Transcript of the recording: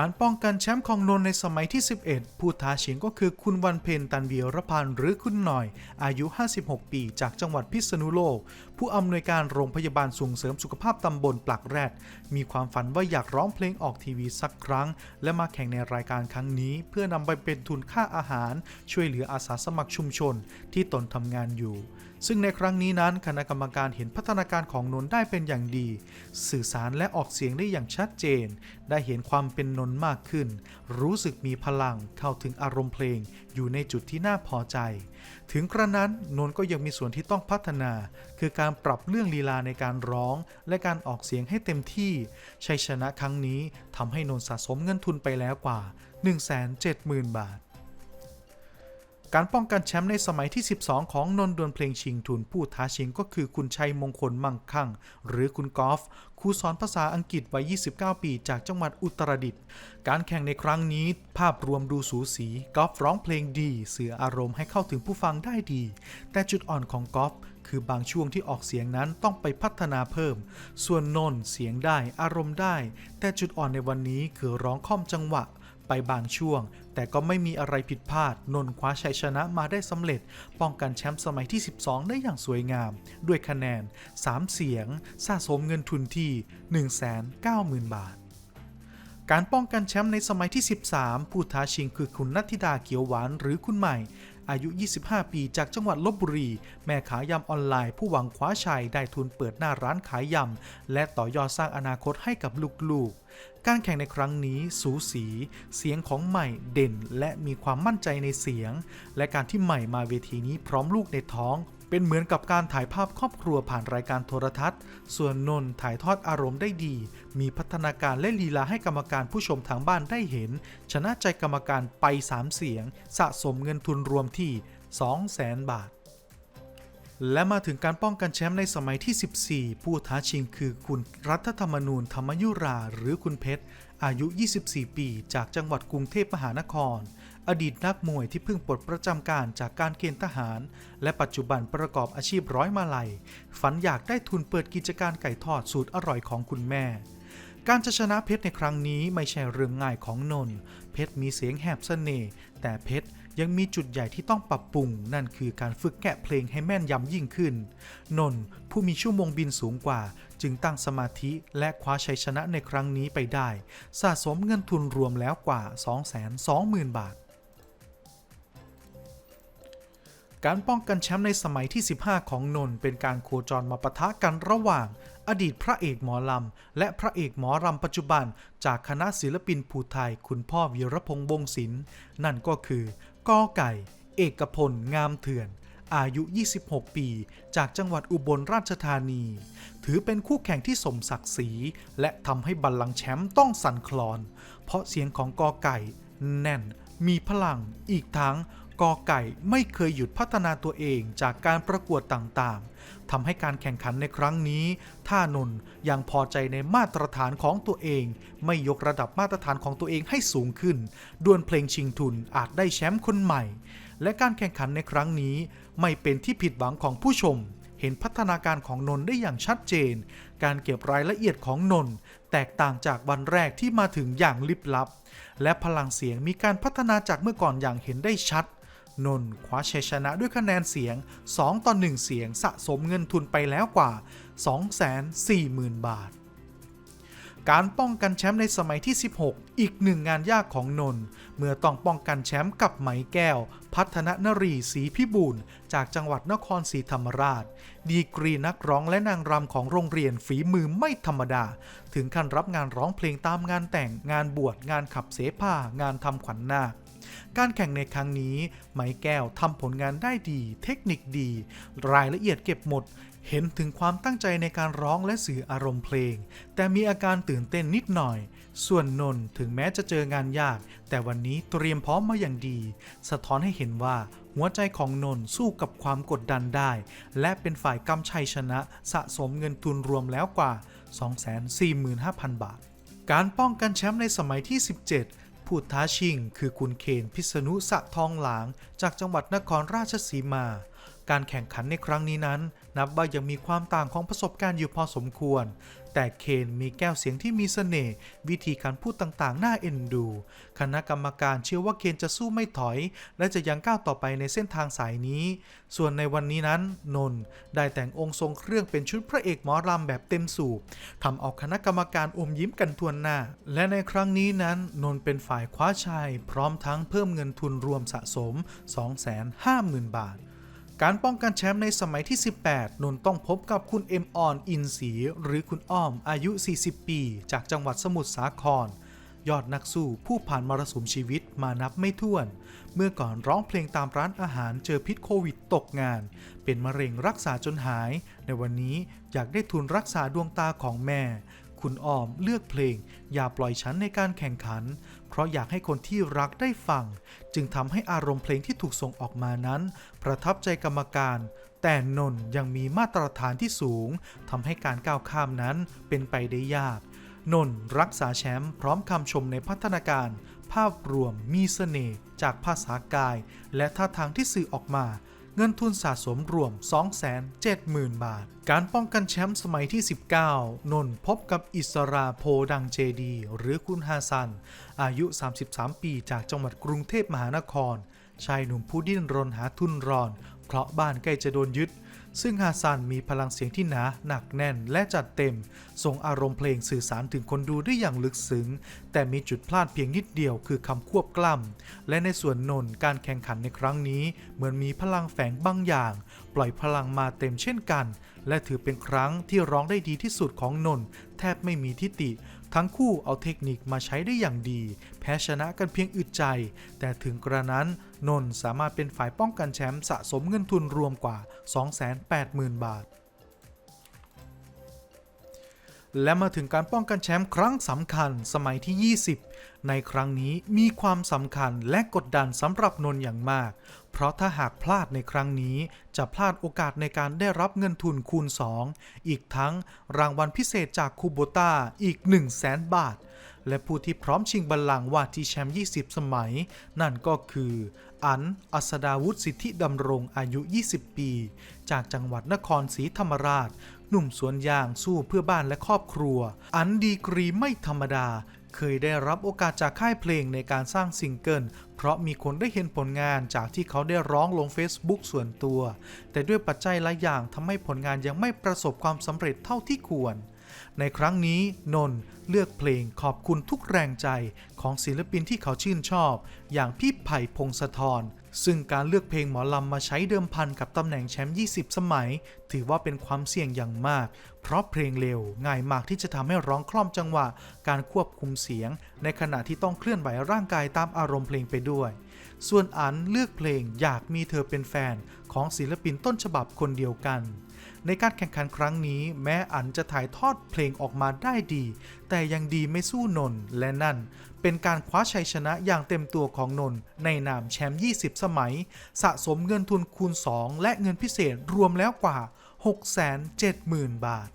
การป้องกันแชมป์ของนนในสมัยที่ 11 ผู้ท้าชิงก็คือคุณวันเพ็ญตันเวียรพันธ์หรือคุณหน่อย อายุ 56 ปี จากจังหวัดพิษณุโลก ผู้อำนวยการโรงพยาบาลส่งเสริมสุขภาพตำบลปลักแรด มีความฝันว่าอยากร้องเพลงออกทีวีสักครั้ง และมาแข่งในรายการครั้งนี้ เพื่อนำไปเป็นทุนค่าอาหาร ช่วยเหลืออาสาสมัครชุมชนที่ตนทำงานอยู่ ซึ่งในครั้งนี้นั้นคณะกรรมการเห็นพัฒนาการของนนท์ได้เป็นอย่างดี สื่อสารและออกเสียงได้อย่างชัดเจน ได้เห็นความเป็นนนท์มากขึ้น รู้สึกมีพลังเข้าถึงอารมณ์เพลง อยู่ในจุดที่น่าพอใจ ถึงกระนั้นนนท์ก็ยังมีส่วนที่ต้องพัฒนา คือการปรับเรื่องลีลาในการร้อง และการออกเสียงให้เต็มที่ ชัยชนะครั้งนี้ทำให้นนท์สะสมเงินทุนไปแล้วกว่า 170,000 บาท การป้องกันแชมป์ในสมัยที่ 12 ของนนท์ดวลเพลงชิงทุนผู้ท้าชิงก็คือคุณชัยมงคลมั่งคั่ง หรือคุณกอล์ฟครูสอนภาษาอังกฤษวัย 29 ปีจากจังหวัดอุตรดิตถ์การแข่งในครั้งนี้ภาพรวมดูสูสีกอล์ฟร้องเพลงดีสื่ออารมณ์ให้เข้าถึงผู้ฟังได้ดี แต่จุดอ่อนของกอล์ฟคือบางช่วงที่ออกเสียงนั้นต้องไปพัฒนาเพิ่ม ส่วนนนท์เสียงได้อารมณ์ได้ แต่จุดอ่อนในวันนี้คือร้องค่อมจังหวะ ไปบางช่วง แต่ก็ไม่มีอะไรผิดพลาด นนคว้าชัยชนะมาได้สำเร็จ ป้องกันแชมป์สมัยที่ 12 ได้อย่างสวยงาม ด้วยคะแนน 3 เสียง สะสมเงินทุนที่ 190,000 บาทการป้องกันแชมป์ในสมัยที่ 13 ผู้ท้าชิงคือคุณนัทธิดาเขียวหวานหรือคุณใหม่ อายุ 25 ปีจากจังหวัดลบบุรี แม่ขายยำออนไลน์ผู้หวังคว้าชัยได้ทุนเปิดหน้าร้านขายยำ และต่อยอดสร้างอนาคตให้กับลูกๆ การแข่งในครั้งนี้สูสี เสียงของใหม่เด่นและมีความมั่นใจในเสียง และการที่ใหม่มาเวทีนี้พร้อมลูกในท้อง เป็นเหมือนกับการถ่ายภาพครอบครัวผ่านรายการโทรทัศน์ ส่วนนนท์ถ่ายทอดอารมณ์ได้ดี มีพัฒนาการและลีลาให้กรรมการผู้ชมทางบ้านได้เห็น ชนะใจกรรมการไป 3 เสียง สะสมเงินทุนรวมที่ 200,000 บาท และมาถึงการป้องกันแชมป์ในสมัยที่ 14 ผู้ท้าชิงคือคุณรัฐธรรมนูญธรรมยุราหรือคุณเพชร อายุ 24 ปี จากจังหวัดกรุงเทพมหานคร อดีตนักมวยที่เพิ่งปลดประจำการจากการเกณฑ์ทหาร และปัจจุบันประกอบอาชีพร้อยมาลัย ฝันอยากได้ทุนเปิดกิจการไก่ทอดสูตรอร่อยของคุณแม่การจะชนะเพชรในครั้งนี้ไม่ใช่เรื่องง่ายของนน เพชรมีเสียงแหบเสน่ห์แต่เพชร ยังมีจุดใหญ่ที่ต้องปรับปรุง นั่นคือการฝึกแกะเพลงให้แม่นยำยิ่งขึ้น นนทผู้มีชั่วโมงบินสูงกว่า จึงตั้งสมาธิและคว้าชัยชนะในครั้งนี้ไปได้ สะสมเงินทุนรวมแล้วกว่า 220,000 บาทการป้องกันแชมป์ในสมัยที่ 15 ของนนทเป็นการโคจรมาปะทะกันระหว่าง อดีตพระเอกหมอลำ และพระเอกหมอรำปัจจุบัน จากคณะศิลปินภูไทย คุณพ่อวีรพงษ์วงศิลป์นั่นก็คือ กอไก่ เอกพล งามเถื่อน อายุ 26 ปี จากจังหวัดอุบลราชธานี ถือเป็นคู่แข่งที่สมศักดิ์ศรี และทำให้บัลลังก์แชมป์ต้องสั่นคลอน เพราะเสียงของกอไก่ แน่น มีพลัง อีกทั้ง กอไก่ไม่เคยหยุดพัฒนาตัวเองจากการประกวดต่างๆทำให้การแข่งขันในครั้งนี้ ท่านนท์ยังพอใจในมาตรฐานของตัวเอง ไม่ยกระดับมาตรฐานของตัวเองให้สูงขึ้นดวลเพลงชิงทุนอาจได้แชมป์คนใหม่ และการแข่งขันในครั้งนี้ ไม่เป็นที่ผิดหวังของผู้ชม เห็นพัฒนาการของนน์ได้อย่างชัดเจน การเก็บรายละเอียดของนน์แตกต่างจากวันแรกที่มาถึงอย่างลิบลับ และพลังเสียงมีการพัฒนาจากเมื่อก่อนอย่างเห็นได้ชัด นน์คว้าชัยชนะด้วยคะแนนเสียง 2 ต่อ 1 เสียงสะสมเงินทุนไปแล้วกว่า 240,000 บาท การป้องกันแชมป์ในสมัยที่ 16 อีกหนึ่งงานยากของนน์เมื่อต้องป้องกันแชมป์กับไหมแก้ว พัฒนนรีศรีพิบูลจากจังหวัดนครศรีธรรมราช ดีกรีนักร้องและนางรำของโรงเรียนฝีมือไม่ธรรมดา ถึงขั้นรับงานร้องเพลงตามงานแต่งงานบวชงานขับเสภางานทำขวัญนาค การแข่งในครั้งนี้ไหมแก้วทำผลงานได้ดี เทคนิคดี รายละเอียดเก็บหมด เห็นถึงความตั้งใจในการร้องและสื่ออารมณ์เพลง แต่มีอาการตื่นเต้นนิดหน่อย ส่วนนนท์ถึงแม้จะเจองานยาก แต่วันนี้เตรียมพร้อมมาอย่างดี สะท้อนให้เห็นว่าหัวใจของนนท์สู้กับความกดดันได้ และเป็นฝ่ายกำชัยชนะสะสมเงินทุนรวมแล้วกว่า 245,000 บาท การป้องกันแชมป์ในสมัยที่ 17 ผู้ท้าชิงคือคุณเคนพิษณุสะทองหลาง จากจังหวัดนครราชสีมา การแข่งขันในครั้งนี้นั้น นับว่ายังมีความต่างของประสบการณ์อยู่พอสมควร แต่เคนมีแก้วเสียงที่มีเสน่ห์วิธีการพูดต่างๆ น่าเอ็นดู คณะกรรมการเชื่อว่าเคนจะสู้ไม่ถอย และจะยังก้าวต่อไปในเส้นทางสายนี้ ส่วนในวันนี้นั้น นนท์ได้แต่งองค์ทรงเครื่องเป็นชุดพระเอกหมอรำแบบเต็มสูบทำเอาคณะกรรมการอมยิ้มกันทวนหน้า และในครั้งนี้นั้น นนท์เป็นฝ่ายคว้าชัยพร้อมทั้งเพิ่มเงินทุนรวมสะสม 250,000 บาท การป้องกันแชมป์ในสมัยที่ 18 นนท์ต้องพบกับคุณเอ็มออนอินศรีหรือคุณอ้อมอายุ 40 ปี จากจังหวัดสมุทรสาคร ยอดนักสู้ผู้ผ่านมรสุมชีวิตมานับไม่ถ้วน เมื่อก่อนร้องเพลงตามร้านอาหารเจอพิษโควิดตกงาน เป็นมะเร็งรักษาจนหาย ในวันนี้อยากได้ทุนรักษาดวงตาของแม่ คุณอ้อมเลือกเพลง อย่าปล่อยฉันในการแข่งขัน เพราะอยากให้คนที่รักได้ฟัง จึงทำให้อารมณ์เพลงที่ถูกส่งออกมานั้น ประทับใจกรรมการ แต่นนท์ยังมีมาตรฐานที่สูงทำให้การก้าวข้ามนั้นเป็นไปได้ยาก นนท์รักษาแชมป์พร้อมคำชมในพัฒนาการ ภาพรวมมีเสน่ห์จากภาษากาย และท่าทางที่สื่อออกมา เงินทุนสะสมรวม 270,000 บาท การป้องกันแชมป์สมัยที่ 19 นนท์พบกับอิสราโพดังเจดี หรือคุณฮาซัน อายุ 33 ปีจากจังหวัดกรุงเทพมหานคร ชายหนุ่มผู้ดิ้นรนหาทุนรอน เพราะบ้านใกล้จะโดนยึด ซึ่งฮาซันมีพลังเสียงที่หนาหนักแน่นและจัดเต็ม ส่งอารมณ์เพลงสื่อสารถึงคนดูได้อย่างลึกซึ้ง แต่มีจุดพลาดเพียงนิดเดียวคือคำควบกล้ำ และในส่วนนนการแข่งขันในครั้งนี้ เหมือนมีพลังแฝงบางอย่าง ปล่อยพลังมาเต็มเช่นกัน และถือเป็นครั้งที่ร้องได้ดีที่สุดของนนแทบไม่มีทิฏฐิ ทั้งคู่เอาเทคนิคมาใช้ได้อย่างดี แพ้ชนะกันเพียงอึดใจ แต่ถึงกระนั้น นนสามารถเป็นฝ่ายป้องกันแชมป์สะสมเงินทุนรวมกว่า 280,000 บาท และมาถึงการป้องกันแชมป์ครั้งสำคัญสมัยที่ 20 ในครั้งนี้มีความสำคัญและกดดันสำหรับนนอย่างมาก เพราะถ้าหากพลาดในครั้งนี้ จะพลาดโอกาสในการได้รับเงินทุนคูณ 2 อีกทั้งรางวัลพิเศษจากคูโบต้าอีก 1 0 0 0 0แสนบาท และผู้ที่พร้อมชิงบัลลังก์ว่าที่แชมป์ 20 สมัย นั่นก็คือ อัน อัสดาวุฒิสิทธิดำรงอายุ 20 ปี จากจังหวัดนครศรีธรรมราช หนุ่มสวนยางสู้เพื่อบ้านและครอบครัว อันดีกรีไม่ธรรมดา เคยได้รับโอกาสจากค่ายเพลงในการสร้างซิงเกิล เพราะมีคนได้เห็นผลงานจากที่เขาได้ร้องลง Facebook ส่วนตัว แต่ด้วยปัจจัยหลายอย่างทำให้ผลงานยังไม่ประสบความสำเร็จเท่าที่ควร ในครั้งนี้นนเลือกเพลงขอบคุณทุกแรงใจของศิลปินที่เขาชื่นชอบ อย่างพี่ไผ่พงศธร ซึ่งการเลือกเพลงหมอลำมาใช้เดิมพันกับตำแหน่งแชมป์ 20 สมัย ถือว่าเป็นความเสี่ยงอย่างมาก เพราะเพลงเร็วง่ายมากที่จะทำให้ร้องคล่อมจังหวะ การควบคุมเสียง ในขณะที่ต้องเคลื่อนไหวร่างกายตามอารมณ์เพลงไปด้วย ส่วนอันเลือกเพลงอยากมีเธอเป็นแฟนของศิลปินต้นฉบับคนเดียวกัน ในการแข่งขันครั้งนี้ แม้อันจะถ่ายทอดเพลงออกมาได้ดี แต่ยังดีไม่สู้นนและนั่น เป็นการคว้าชัยชนะอย่างเต็มตัวของนนในนามแชมป์ 20 สมัย สะสมเงินทุนคูณ 2 และเงินพิเศษรวมแล้วกว่า 670,000 บาท